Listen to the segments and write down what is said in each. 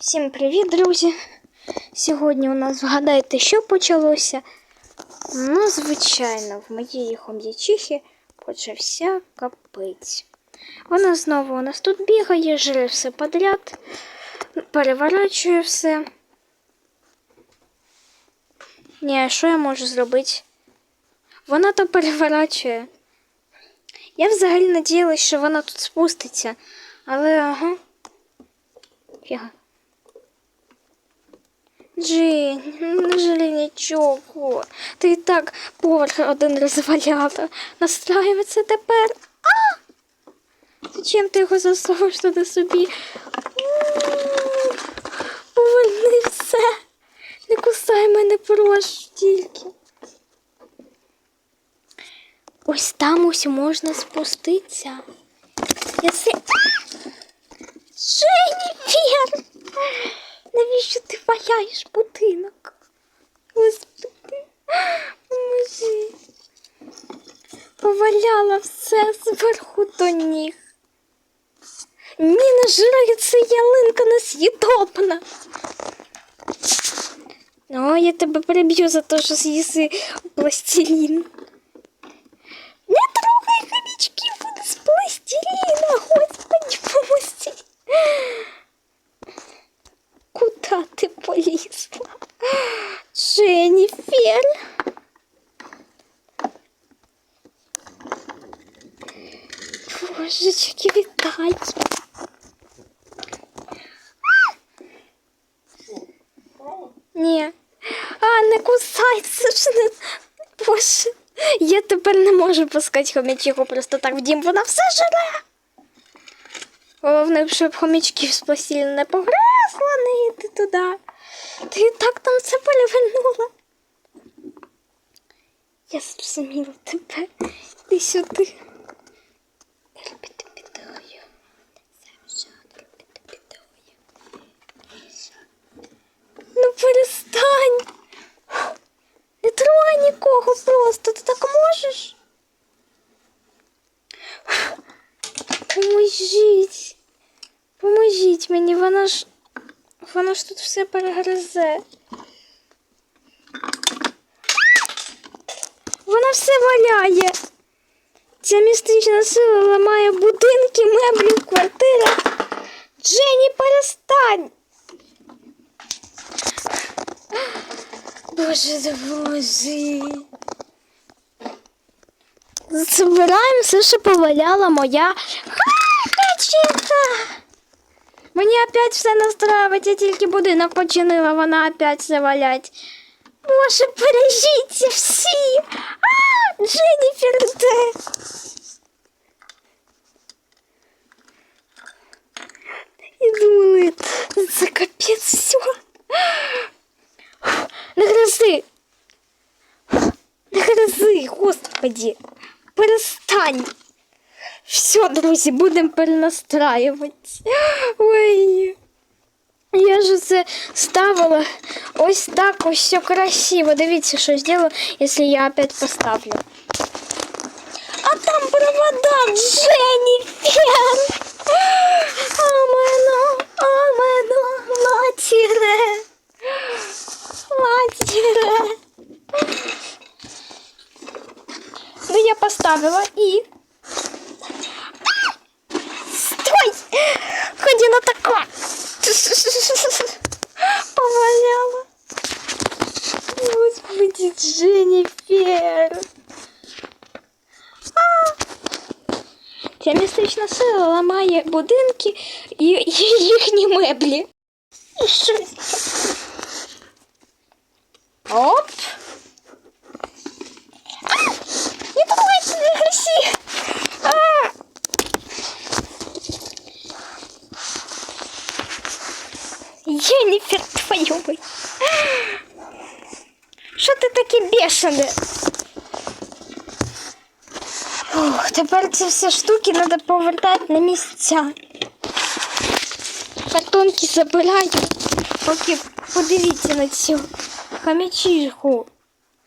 Всім привіт, друзі! Сьогодні у нас вгадайте, що почалося. Ну, звичайно, в моєї хом'ячихи почався капець. Вона знову у нас тут бігає, жре все подряд, переворачує все. Ні, а що я можу зробити? Вона то переворачує. Я взагалі надіялась, що вона тут спуститься, але ага. Фіга. Джин, ну не жалій нічого. Ти і так поверх один розваляла. Настраюється тепер. А! Зачем ти його засовуєш туди собі? М, Поверни все. Не кусай мене, прошу тільки. Ось там ось можна спуститися. Я си... все зверху до ніг. Ні, не жирає, це ялинка нес'їдобна. О, я тебе приб'ю за те, що з'їси пластилін. Не трогай хомячків, вони з пластиліна, господи, помости. Куда ти полізла? Дженніфер? Божечки, вітай. Ні. А, не кусай, це ж не. Боже. Я тепер не можу пускати хомячиху просто так в дім, вона все жере. Головне, щоб хомячків з не погризла, не йти туди. Ти так там все перевернула. Я зрозуміла тебе. Іди сюди. Робити підою. Завжди робити підою. Ну перестань. Не трогай нікого просто. Ти так можеш? Поможіть. Поможіть мені, вона ж. Вона ж тут все перегризе. Вона все валяє. Ця містична сила ламає будинки, меблі в квартирах. Дженні, перестань. Боже, допоможи. Збираємо все, що поваляла моя хачіха. Мені опять все настраювать, я тільки будинок починила, вона опять все валять. Боже, бережіться всі. А, Дженніфер, де? І думали, це капець все. Не грози. Не грози, господи. Перестань. Все, друзі, будемо перенастраюватися. Ой. Я ж це ставила ось так ось все красиво. Дивіться, що зроблю, якщо я опять поставлю. А там провода Дженніфер. Амено, амено, матіре. Матіре. поставила и... Стой! Ходи на тако! Поваляла. Господи, Дженніфер. А! Ця містична сила ламає будинки і, і їхні меблі. І щось. Оп! Єніфер твою мать. Що ти таке бешене? Ух, тепер ці всі штуки треба повертати на місця. Картонки забираю. Поки подивіться на цю хамячіху.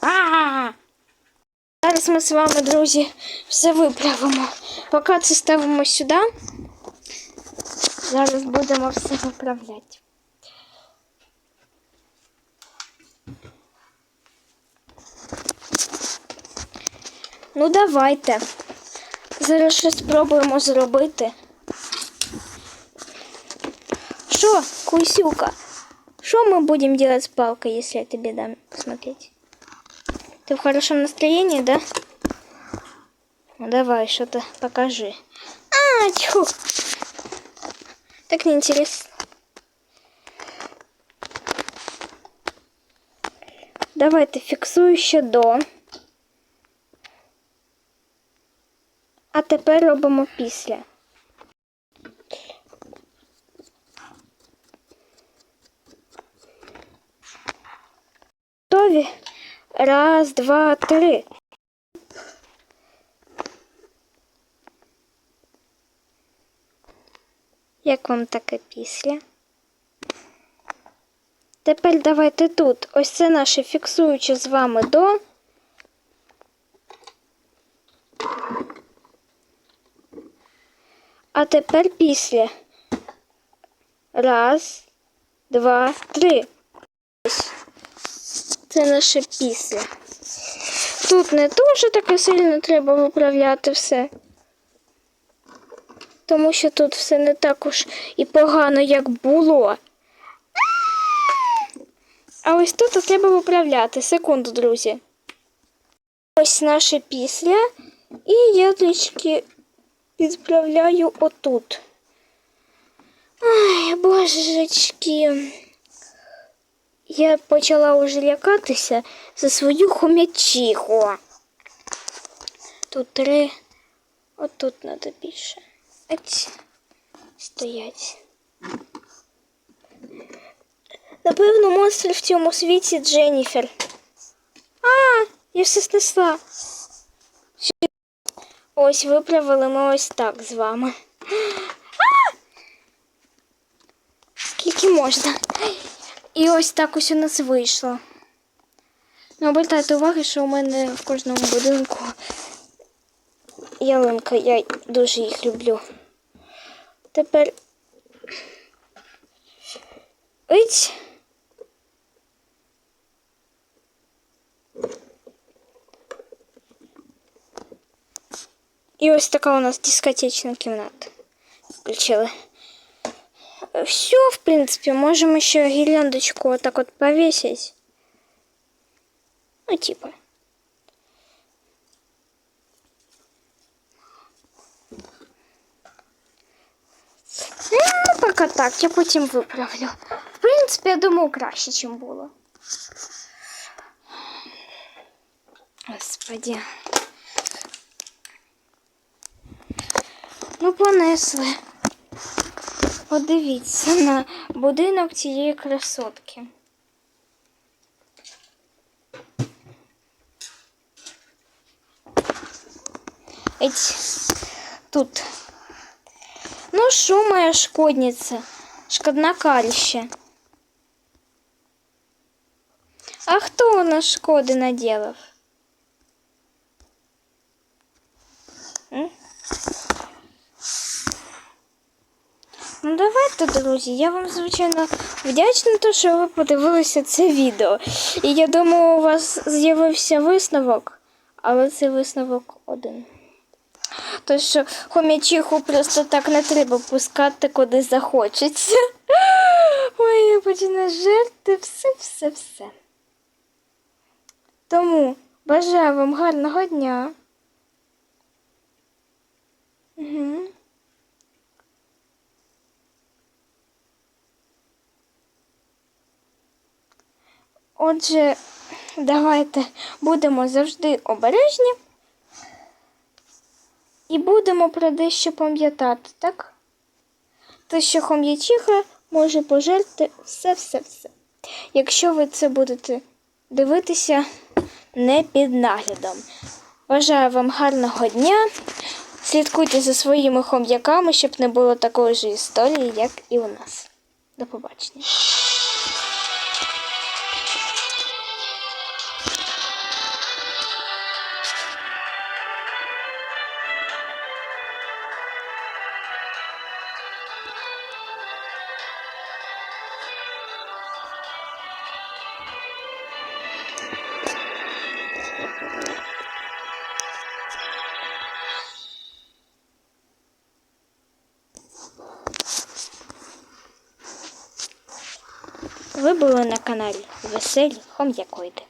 А! Зараз ми з вами, друзі, все виправимо. Поки це ставимо сюди. Зараз будемо все виправляти. Ну, давайте. Зараз щось спробуємо зробити. Що, Кусюка? Що ми будемо делать з палкою, якщо я тобі дам посмотреть? Ты в хорошем настроении, да? Ну давай, что-то покажи. А, тьфу. Так неинтересно. Давайте фіксую ще до. А тепер робимо після. Готові? Раз, два, три. Як вам таке після? Тепер давайте тут. Ось це наше фіксуюче з вами до. А тепер після. Раз, два, три. Це наше після. Тут не дуже таке сильно треба виправляти все. Тому що тут все не так уж і погано, як було. А ось тут треба виправляти. Секунду, друзі. Ось наше після. І я трішки підправляю отут. Ай, божечки. Я почала уже лякатися за свою хомячіху. Тут три. Отут треба більше. Ать. Стоять. Напевно, монстр в цьому світі Дженніфер. А, я все снесла. Ось виправили ми ось так з вами. А! Скільки можна? І ось так ось у нас вийшло. Ну, обертайте увагу, що у мене в кожному будинку ялинка, я дуже їх люблю. Тепер. Ить. І ось така у нас дискотечна кімната. Включили. Все, в принципе, можем еще гирляндочку вот так вот повесить. Ну, типа. Ну, пока так, я потім виправлю. В принципі, я думаю, краще, ніж було. Господи. Ну, понесли. Подивіться на будинок цієї красотки. Еть, тут. Ну що, моя шкодниця? Шкоднакаліще. А хто у нас шкоди наделав? Ну, друзі. Я вам, звичайно, вдячна, то, що ви подивилися це відео. І я думаю, у вас з'явився висновок, але це висновок один. То, що хомячиху просто так не треба пускати, куди захочеться. Ой, я починаю жерти все, все, все. Тому бажаю вам гарного дня. Угу. Отже, давайте будемо завжди обережні і будемо про дещо пам'ятати, так? Те, що хом'ячиха може пожерти все-все-все. Якщо ви це будете дивитися не під наглядом. Бажаю вам гарного дня. Слідкуйте за своїми хом'яками, щоб не було такої ж історії, як і у нас. До побачення. Ви були на каналі Веселі Хом'якоїди.